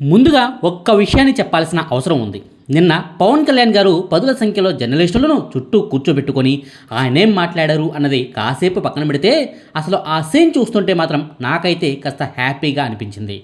ముందుగా ఒక్క విషయాన్ని చెప్పాల్సిన అవసరం ఉంది. నిన్న పవన్ కళ్యాణ్ గారు పదుల సంఖ్యలో జర్నలిస్టులను చుట్టూ కూర్చోబెట్టుకొని ఆయనేం మాట్లాడారు అన్నది కాసేపు పక్కన పెడితే అసలు ఆ సీన్ చూస్తుంటే మాత్రం నాకైతే కాస్త హ్యాపీగా అనిపించింది.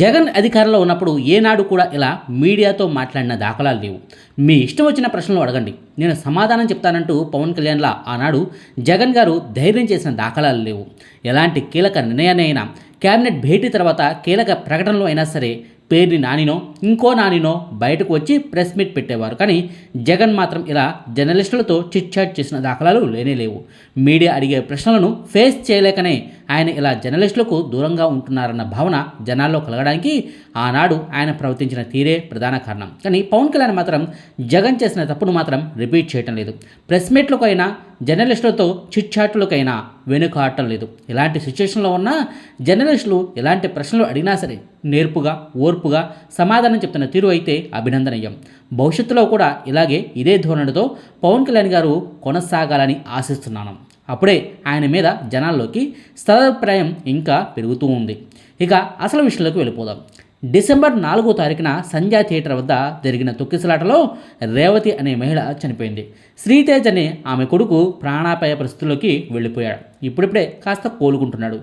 జగన్ అధికారంలో ఉన్నప్పుడు ఏనాడు కూడా ఇలా మీడియాతో మాట్లాడిన దాఖలాలు లేవు. మీ ఇష్టం వచ్చిన ప్రశ్నలు అడగండి. నేను సమాధానం చెప్తానంటూ పవన్ కళ్యాణ్లా ఆనాడు జగన్ గారు ధైర్యం చేసిన దాఖలాలు లేవు. ఎలాంటి కీలక నిర్ణయాన్ని అయినా కేబినెట్ భేటీ తర్వాత కీలక ప్రకటనలో అయినా సరే పేరుని నానినో ఇంకో నానినో బయటకు వచ్చి ప్రెస్ మీట్ పెట్టేవారు. కానీ జగన్ మాత్రం ఇలా జర్నలిస్టులతో చిట్చాట్ చేసిన దాఖలాలు లేనే లేవు. మీడియా అడిగే ప్రశ్నలను ఫేస్ చేయలేకనే ఆయన ఇలా జర్నలిస్టులకు దూరంగా ఉంటున్నారన్న భావన జనాల్లో కలగడానికి ఆనాడు ఆయన ప్రవర్తించిన తీరే ప్రధాన కారణం. కానీ పవన్ కళ్యాణ్ మాత్రం జగన్ చేసిన తప్పును మాత్రం రిపీట్ చేయటం లేదు. ప్రెస్ మీట్లకు అయినా జర్నలిస్టులతో చిట్చాట్లకైనా వెనుకాడటం లేదు. ఇలాంటి సిచ్యువేషన్లో ఉన్న జర్నలిస్టులు ఎలాంటి ప్రశ్నలు అడిగినా సరే నేర్పుగా ఓర్పుగా సమాధానం చెప్తున్న తీరు అయితే అభినందనీయం. భవిష్యత్తులో కూడా ఇలాగే ఇదే ధోరణితో పవన్ కళ్యాణ్ గారు కొనసాగాలని ఆశిస్తున్నాను. అప్పుడే ఆయన మీద జనాల్లోకి స్థలాభిప్రాయం ఇంకా పెరుగుతూ ఉంది. ఇక అసలు విషయంలోకి వెళ్ళిపోదాం. డిసెంబర్ నాలుగో తారీఖున సంధ్యా థియేటర్ వద్ద జరిగిన తొక్కిసలాటలో రేవతి అనే మహిళ చనిపోయింది. శ్రీతేజ్ అనే ఆమె కొడుకు ప్రాణాపాయ పరిస్థితుల్లోకి వెళ్ళిపోయాడు. ఇప్పుడిప్పుడే కాస్త కోలుకుంటున్నాడు.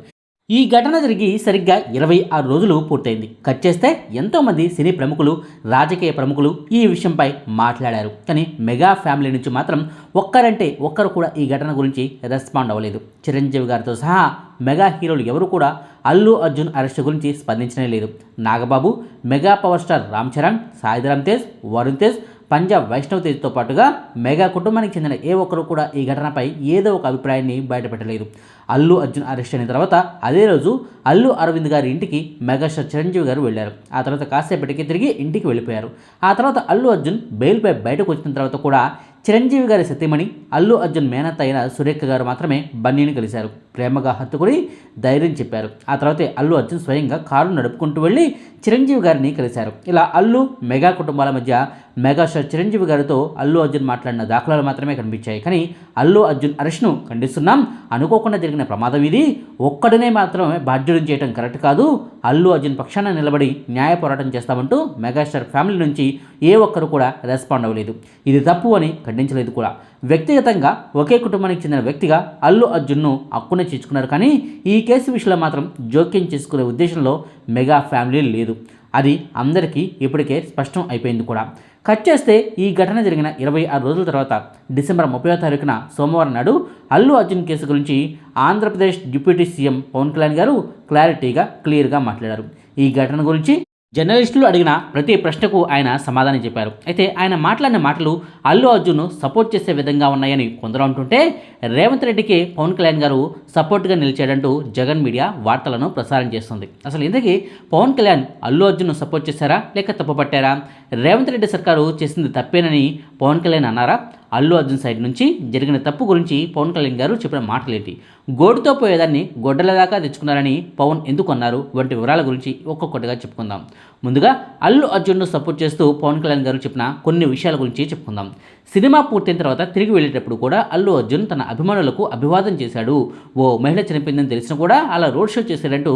ఈ ఘటన జరిగి సరిగ్గా ఇరవై ఆరు రోజులు పూర్తయింది. కట్ చేస్తే ఎంతోమంది సినీ ప్రముఖులు రాజకీయ ప్రముఖులు ఈ విషయంపై మాట్లాడారు. కానీ మెగా ఫ్యామిలీ నుంచి మాత్రం ఒక్కరంటే ఒక్కరు కూడా ఈ ఘటన గురించి రెస్పాండ్ అవ్వలేదు. చిరంజీవి గారితో సహా మెగా హీరోలు ఎవరు కూడా అల్లు అర్జున్ అరెస్ట్ గురించి స్పందించనే లేదు. Nagababu mega power star Ram Charan Sai Dharam Tej Varun Tej Panja Vaishnav తేజ్తో పాటుగా మెగా కుటుంబానికి చెందిన ఏ ఒక్కరు కూడా ఈ ఘటనపై ఏదో ఒక అభిప్రాయాన్ని బయటపెట్టలేదు. అల్లు అర్జున్ అరెస్ట్ అయిన తర్వాత అదే రోజు అల్లు అరవింద్ గారి ఇంటికి మెగాస్టార్ చిరంజీవి గారు వెళ్ళారు. ఆ తర్వాత కాసేపటికి తిరిగి ఇంటికి వెళ్ళిపోయారు. ఆ తర్వాత అల్లు అర్జున్ బెయిల్పై బయటకు వచ్చిన తర్వాత కూడా చిరంజీవి గారి సతీమణి అల్లు అర్జున్ మేనత్ అయిన సురేఖ గారు మాత్రమే బన్నీని కలిశారు. ప్రేమగా హత్తుకుని ధైర్యం చెప్పారు. ఆ తర్వాతే అల్లు అర్జున్ స్వయంగా కారు నడుపుకుంటూ వెళ్ళి చిరంజీవి గారిని కలిశారు. ఇలా అల్లు మెగా కుటుంబాల మధ్య మెగాస్టార్ చిరంజీవి గారితో అల్లు అర్జున్ మాట్లాడిన దాఖలాలు మాత్రమే కనిపించాయి. కానీ అల్లు అర్జున్ అరెస్ట్ను ఖండిస్తున్నాం అనుకోకుండా జరిగిన ప్రమాదం ఇది. ఒక్కడనే మాత్రమే బాధ్యుడిని చేయడం కరెక్ట్ కాదు. అల్లు అర్జున్ పక్షాన నిలబడి న్యాయ పోరాటం చేస్తామంటూ మెగాస్టార్ ఫ్యామిలీ నుంచి ఏ ఒక్కరు కూడా రెస్పాండ్ అవ్వలేదు. ఇది తప్పు అని ఖండించలేదు కూడా. వ్యక్తిగతంగా ఒకే కుటుంబానికి చెందిన వ్యక్తిగా అల్లు అర్జున్ను అక్కునే చేర్చుకున్నారు. కానీ ఈ కేసు విషయంలో మాత్రం జోక్యం చేసుకునే ఉద్దేశంలో మెగా ఫ్యామిలీ లేదు. అది అందరికీ ఇప్పటికే స్పష్టం అయిపోయింది కూడా. కట్ చేస్తే ఈ ఘటన జరిగిన ఇరవై ఆరు రోజుల తర్వాత డిసెంబర్ ముప్పై తారీఖున సోమవారం నాడు అల్లు అర్జున్ కేసు గురించి ఆంధ్రప్రదేశ్ డిప్యూటీ సీఎం పవన్ కళ్యాణ్ గారు క్లారిటీగా క్లియర్గా మాట్లాడారు. ఈ ఘటన గురించి జర్నలిస్టులు అడిగిన ప్రతి ప్రశ్నకు ఆయన సమాధానం చెప్పారు. అయితే ఆయన మాట్లాడిన మాటలు అల్లు అర్జున్ను సపోర్ట్ చేసే విధంగా ఉన్నాయని కొందరు అంటుంటే రేవంత్ రెడ్డికి పవన్ కళ్యాణ్ గారు సపోర్ట్గా నిలిచాడంటూ జగన్ మీడియా వార్తలను ప్రసారం చేస్తుంది. అసలు ఇంతకీ పవన్ కళ్యాణ్ అల్లు అర్జున్ను సపోర్ట్ చేశారా లేక తప్పుపట్టారా? రేవంత్ రెడ్డి సర్కారు చేసింది తప్పేనని పవన్ కళ్యాణ్ అన్నారా? అల్లు అర్జున్ సైడ్ నుంచి జరిగిన తప్పు గురించి పవన్ కళ్యాణ్ గారు చెప్పిన మాటలేంటి? గోడుతో పోయేదాన్ని గొడ్డల దాకా తెచ్చుకున్నారని పవన్ ఎందుకు అన్నారు? వంటి వివరాల గురించి ఒక్కొక్కటిగా చెప్పుకుందాం. ముందుగా అల్లు అర్జున్ను సపోర్ట్ చేస్తూ పవన్ కళ్యాణ్ గారు చెప్పిన కొన్ని విషయాల గురించి చెప్పుకుందాం. సినిమా పూర్తయిన తర్వాత తిరిగి వెళ్ళేటప్పుడు కూడా అల్లు అర్జున్ తన అభిమానులకు అభివాదం చేశాడు. ఓ మహిళ చనిపోయిందని తెలిసినా కూడా అలా రోడ్ షో చేశాడంటూ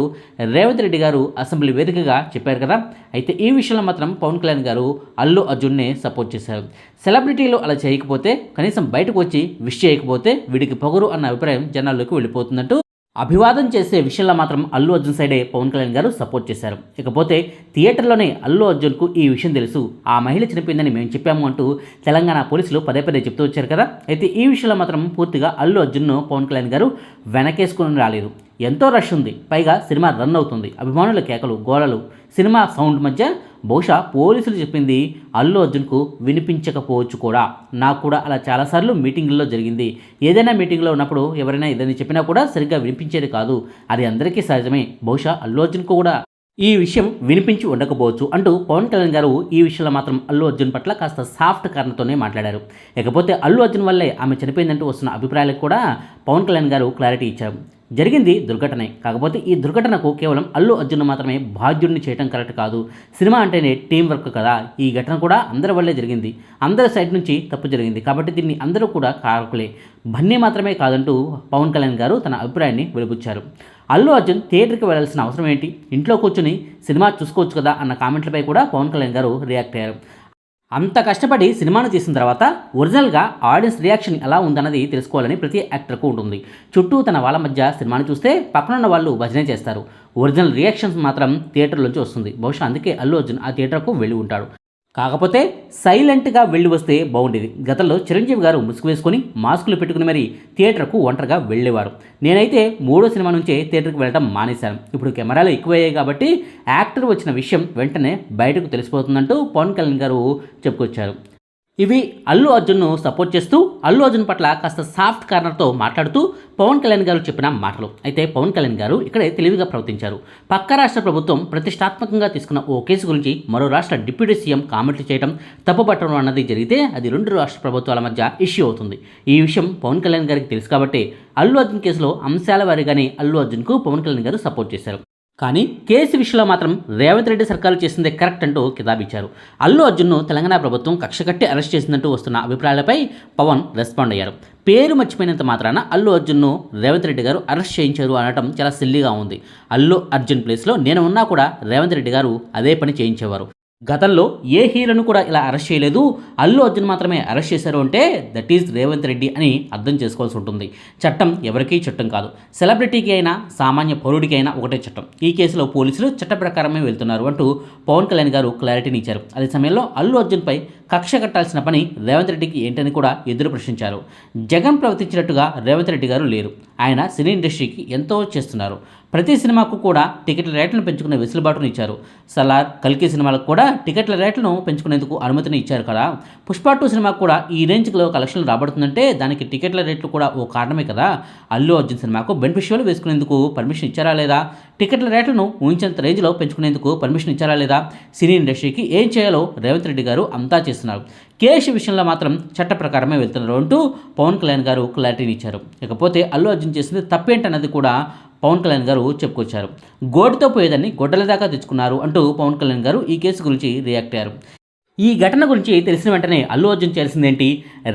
రేవంత్ రెడ్డి గారు అసెంబ్లీ వేదికగా చెప్పారు కదా. అయితే ఈ విషయంలో మాత్రం పవన్ కళ్యాణ్ గారు అల్లు అర్జున్నే సపోర్ట్ చేశారు. సెలబ్రిటీలు అలా చేయకపోతే కనీసం బయటకు వచ్చి విష్ చేయకపోతే వీడికి పొగరు అన్న అభిప్రాయం జనాల్లోకి వెళ్ళిపోతుందంటూ అభివాదం చేసే విషయంలో మాత్రం అల్లు అర్జున్ సైడే పవన్ కళ్యాణ్ గారు సపోర్ట్ చేశారు. ఇకపోతే థియేటర్లోనే అల్లు అర్జున్కు ఈ విషయం తెలుసు. ఆ మహిళ చనిపోయిందని మేము చెప్పాము అంటూ తెలంగాణ పోలీసులు పదే పదే చెప్తూ వచ్చారు కదా? అయితే ఈ విషయంలో మాత్రం పూర్తిగా అల్లు అర్జున్ను పవన్ కళ్యాణ్ గారు వెనకేసుకుని రాలేదు. ఎంతో రష్ ఉంది. పైగా సినిమా రన్ అవుతుంది. అభిమానుల కేకలు గోలలు సినిమా సౌండ్ మధ్య బహుశా పోలీసులు చెప్పింది అల్లు అర్జున్కు వినిపించకపోవచ్చు కూడా. నాకు కూడా అలా చాలాసార్లు మీటింగ్లలో జరిగింది. ఏదైనా మీటింగ్లో ఉన్నప్పుడు ఎవరైనా ఏదైనా చెప్పినా కూడా సరిగ్గా వినిపించేది కాదు. అది అందరికీ సహజమే. బహుశా అల్లు అర్జున్కు కూడా ఈ విషయం వినిపించి ఉండకపోవచ్చు అంటూ పవన్ కళ్యాణ్ గారు ఈ విషయంలో మాత్రం అల్లు అర్జున్ పట్ల కాస్త సాఫ్ట్ కారణతోనే మాట్లాడారు. ఇకపోతే అల్లు అర్జున్ వల్లే ఆమె చనిపోయిందంటూ వస్తున్న అభిప్రాయాలకు కూడా పవన్ కళ్యాణ్ గారు క్లారిటీ ఇచ్చారు. జరిగింది దుర్ఘటనే. కాకపోతే ఈ దుర్ఘటనకు కేవలం అల్లు అర్జున్ మాత్రమే బాధ్యుడిని చేయటం కరెక్ట్ కాదు. సినిమా అంటేనే టీం వర్క్ కదా. ఈ ఘటన కూడా అందరి వల్లే జరిగింది. అందరి సైడ్ నుంచి తప్పు జరిగింది. కాబట్టి దీన్ని అందరూ కూడా కారకులే బన్నీ మాత్రమే కాదంటూ పవన్ కళ్యాణ్ గారు తన అభిప్రాయాన్ని వెలుబుచ్చారు. అల్లు అర్జున్ థియేటర్కి వెళ్ళాల్సిన అవసరం ఏంటి? ఇంట్లో కూర్చుని సినిమా చూసుకోవచ్చు కదా అన్న కామెంట్లపై కూడా పవన్ కళ్యాణ్ గారు రియాక్ట్ అయ్యారు. అంత కష్టపడి సినిమాను తీసిన తర్వాత ఒరిజినల్గా ఆడియన్స్ రియాక్షన్ ఎలా ఉందన్నది తెలుసుకోవాలని ప్రతి యాక్టర్కు ఉంటుంది. చుట్టూ తన వాళ్ళ మధ్య సినిమాను చూస్తే పక్కనున్న వాళ్ళు భజన చేస్తారు. ఒరిజినల్ రియాక్షన్స్ మాత్రం థియేటర్లోంచి వస్తుంది. బహుశా అందుకే అల్లు అర్జున్ ఆ థియేటర్కు వెళ్ళి ఉంటాడు. కాకపోతే సైలెంట్గా వెళ్ళి వస్తే బాగుండేది. గతంలో చిరంజీవి గారు ముసుగు వేసుకొని మాస్కులు పెట్టుకుని మరి థియేటర్కు ఒంటరిగా వెళ్ళేవారు. నేనైతే మూడో సినిమా నుంచే థియేటర్కి వెళ్ళడం మానేశాను. ఇప్పుడు కెమెరాలు ఎక్కువయ్యాయి కాబట్టి యాక్టర్ వచ్చిన విషయం వెంటనే బయటకు తెలిసిపోతుందంటూ పవన్ కళ్యాణ్ గారు చెప్పుకొచ్చారు. ఇవి అల్లు అర్జున్ను సపోర్ట్ చేస్తూ అల్లు అర్జున్ పట్ల కాస్త సాఫ్ట్ కార్నర్తో మాట్లాడుతూ పవన్ కళ్యాణ్ గారు చెప్పిన మాటలు. అయితే పవన్ కళ్యాణ్ గారు ఇక్కడే తెలివిగా ప్రవర్తించారు. పక్క రాష్ట్ర ప్రభుత్వం ప్రతిష్టాత్మకంగా తీసుకున్న ఓ కేసు గురించి మరో రాష్ట్ర డిప్యూటీ సీఎం కామెంట్లు చేయడం తప్పుపట్టడం అన్నది జరిగితే అది రెండు రాష్ట్ర ప్రభుత్వాల మధ్య ఇష్యూ అవుతుంది. ఈ విషయం పవన్ కళ్యాణ్ గారికి తెలుసు కాబట్టి అల్లు అర్జున్ కేసులో అంశాల వారిగానే అల్లు అర్జున్కు పవన్ కళ్యాణ్ గారు సపోర్ట్ చేశారు. కానీ కేసు విషయంలో మాత్రం రేవంత్ రెడ్డి సర్కారు చేసిందే కరెక్ట్ అంటూ కితాబిచ్చారు అల్లు అర్జున్ను తెలంగాణ ప్రభుత్వం కక్షకట్టి అరెస్ట్ చేసిందంటూ వస్తున్న అభిప్రాయాలపై పవన్ రెస్పాండ్ అయ్యారు. పేరు మర్చిపోయినంత మాత్రాన అల్లు అర్జున్ను రేవంత్ రెడ్డి గారు అరెస్ట్ చేయించారు అనడం చాలా సిల్లీగా ఉంది. అల్లు అర్జున్ ప్లేస్లో నేను ఉన్నా కూడా రేవంత్ రెడ్డి గారు అదే పని చేయించేవారు. గతంలో ఏ హీరోను కూడా ఇలా అరెస్ట్ చేయలేదు. అల్లు అర్జున్ మాత్రమే అరెస్ట్ చేశారు అంటే దట్ ఈజ్ రేవంత్ రెడ్డి అని అర్థం చేసుకోవాల్సి ఉంటుంది. చట్టం ఎవరికీ చట్టం కాదు. సెలబ్రిటీకి అయినా సామాన్య పౌరుడికి అయినా ఒకటే చట్టం. ఈ కేసులో పోలీసులు చట్ట ప్రకారమే వెళ్తున్నారు అంటూ పవన్ కళ్యాణ్ గారు క్లారిటీని ఇచ్చారు. అదే సమయంలో అల్లు అర్జున్పై కక్ష కట్టాల్సిన పని రేవంత్ రెడ్డికి ఏంటని కూడా ఎదురు ప్రశ్నించారు. జగన్ ప్రవర్తించినట్టుగా రేవంత్ రెడ్డి గారు లేరు. ఆయన సినీ ఇండస్ట్రీకి ఎంతో చేస్తున్నారు. ప్రతి సినిమాకు కూడా టికెట్ల రేట్లను పెంచుకునే వెసులుబాటును ఇచ్చారు. సలార్ కల్కి సినిమాలకు కూడా టికెట్ల రేట్లను పెంచుకునేందుకు అనుమతిని ఇచ్చారు కదా. పుష్ప టూ సినిమాకు కూడా ఈ రేంజ్లో కలెక్షన్లు రాబడుతుందంటే దానికి టికెట్ల రేట్లు కూడా ఓ కారణమే కదా. అల్లు అర్జున్ సినిమాకు బెనిఫిషియల్ వేసుకునేందుకు పర్మిషన్ ఇచ్చారా లేదా? టికెట్ల రేట్లను ఊహించేంత రేంజ్లో పెంచుకునేందుకు పర్మిషన్ ఇచ్చారా లేదా? సినీ ఇండస్ట్రీకి ఏం చేయాలో రేవంత్ రెడ్డి గారు అంతా చేస్తున్నారు. కేసు విషయంలో మాత్రం చట్ట ప్రకారమే వెళ్తున్నారు అంటూ పవన్ కళ్యాణ్ గారు క్లారిటీని ఇచ్చారు. ఇకపోతే అల్లు అర్జున్ చేసింది తప్పేంటన్నది కూడా పవన్ కళ్యాణ్ గారు చెప్పుకొచ్చారు. గోటితో పోయేదాన్ని గొడ్డల దాకా తెచ్చుకున్నారు అంటూ పవన్ కళ్యాణ్ గారు ఈ కేసు గురించి రియాక్ట్ అయ్యారు. ఈ ఘటన గురించి తెలిసిన వెంటనే అల్లు అర్జున్ చేయాల్సిందేంటి?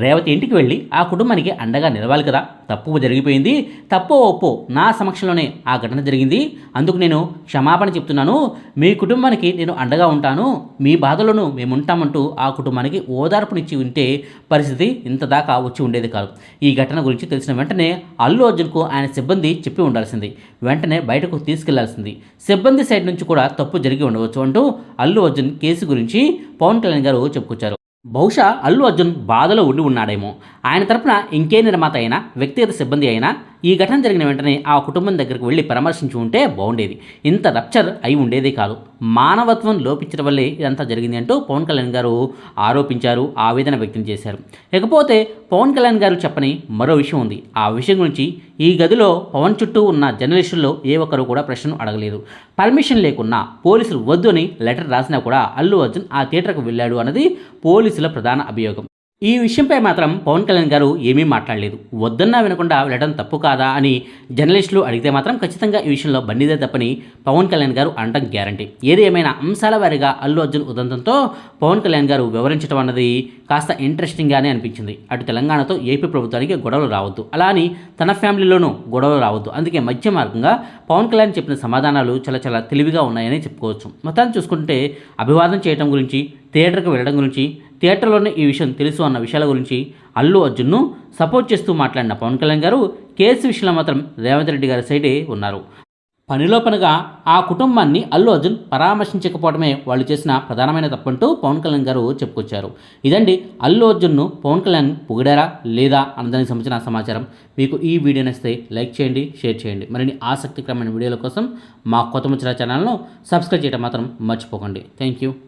రేవతి ఇంటికి వెళ్ళి ఆ కుటుంబానికి అండగా నిలవాలి కదా. తప్పు జరిగిపోయింది. తప్పు ఒప్పో నా సమక్షంలోనే ఆ ఘటన జరిగింది. అందుకు నేను క్షమాపణ చెప్తున్నాను. మీ కుటుంబానికి నేను అండగా ఉంటాను. మీ బాధలను మేము ఉంటామంటూ ఆ కుటుంబానికి ఓదార్పునిచ్చి ఉంటే పరిస్థితి ఇంత దాకా వచ్చి ఉండేది కాదు. ఈ ఘటన గురించి తెలిసిన వెంటనే అల్లు అర్జున్కు ఆయన సిబ్బంది చెప్పి ఉండాల్సింది. వెంటనే బయటకు తీసుకెళ్ళాల్సింది. సిబ్బంది సైడ్ నుంచి కూడా తప్పు జరిగి ఉండవచ్చు అంటూ అల్లు అర్జున్ కేసు గురించి పవన్ కళ్యాణ్ గారు చెప్పుకొచ్చారు. బహుశా అల్లు అర్జున్ బాధలో ఉండి ఉన్నాడేమో. ఆయన తరపున ఇంకే నిర్మాత అయినా వ్యక్తిగత సిబ్బంది అయినా ఈ ఘటన జరిగిన వెంటనే ఆ కుటుంబం దగ్గరికి వెళ్ళి పరామర్శించి ఉంటే బాగుండేది. ఇంత రప్చర్ అయి ఉండేదే కాదు. మానవత్వం లోపించడం వల్లే ఇదంతా జరిగింది అంటూ పవన్ కళ్యాణ్ గారు ఆరోపించారు ఆవేదన వ్యక్తం చేశారు. ఇకపోతే పవన్ కళ్యాణ్ గారు చెప్పని మరో విషయం ఉంది. ఆ విషయం గురించి ఈ గదిలో పవన్ చుట్టూ ఉన్న జర్నలిస్టుల్లో ఏ ఒక్కరు కూడా ప్రశ్నను అడగలేదు. పర్మిషన్ లేకున్నా పోలీసులు వద్దు అని లెటర్ రాసినా కూడా అల్లు అర్జున్ ఆ థియేటర్కు వెళ్ళాడు అన్నది పోలీసుల ప్రధాన అభియోగం. ఈ విషయంపై మాత్రం పవన్ కళ్యాణ్ గారు ఏమీ మాట్లాడలేదు. వద్దన్నా వినకుండా వెళ్ళడం తప్పు కాదా అని జర్నలిస్టులు అడిగితే మాత్రం ఖచ్చితంగా ఈ విషయంలో బండిదే తప్పని పవన్ కళ్యాణ్ గారు అనడం గ్యారంటీ. ఏది ఏమైనా అంశాల వారిగా అల్లు అర్జున్ ఉదంతంతో పవన్ కళ్యాణ్ గారు వివరించడం అన్నది కాస్త ఇంట్రెస్టింగ్గానే అనిపించింది. అటు తెలంగాణతో ఏపీ ప్రభుత్వానికి గొడవలు రావద్దు. అలా అని తన ఫ్యామిలీలోనూ గొడవలు రావద్దు. అందుకే మధ్య మార్గంగా పవన్ కళ్యాణ్ చెప్పిన సమాధానాలు చాలా చాలా తెలివిగా ఉన్నాయని చెప్పుకోవచ్చు. మొత్తాన్ని చూసుకుంటే అభివాదం చేయడం గురించి థియేటర్కి వెళ్ళడం గురించి థియేటర్లోనే ఈ విషయం తెలుసు అన్న విషయాల గురించి అల్లు అర్జున్ను సపోర్ట్ చేస్తూ మాట్లాడిన పవన్ కళ్యాణ్ గారు కేసు విషయంలో మాత్రం రేవంత్ రెడ్డి గారి సైడే ఉన్నారు. పనిలో పనిగా ఆ కుటుంబాన్ని అల్లు అర్జున్ పరామర్శించకపోవడమే వాళ్ళు చేసిన ప్రధానమైన తప్పంటూ పవన్ కళ్యాణ్ గారు చెప్పుకొచ్చారు. ఇదండి అల్లు అర్జున్ను పవన్ కళ్యాణ్ పొగిడారా లేదా అన్నదానికి సంబంధించిన సమాచారం. మీకు ఈ వీడియో నచ్చితే లైక్ చేయండి షేర్ చేయండి. మరిన్ని ఆసక్తికరమైన వీడియోల కోసం మా కొత్త ముచ్చర ఛానల్ను సబ్స్క్రైబ్ చేయడం మాత్రం మర్చిపోకండి. Thank you.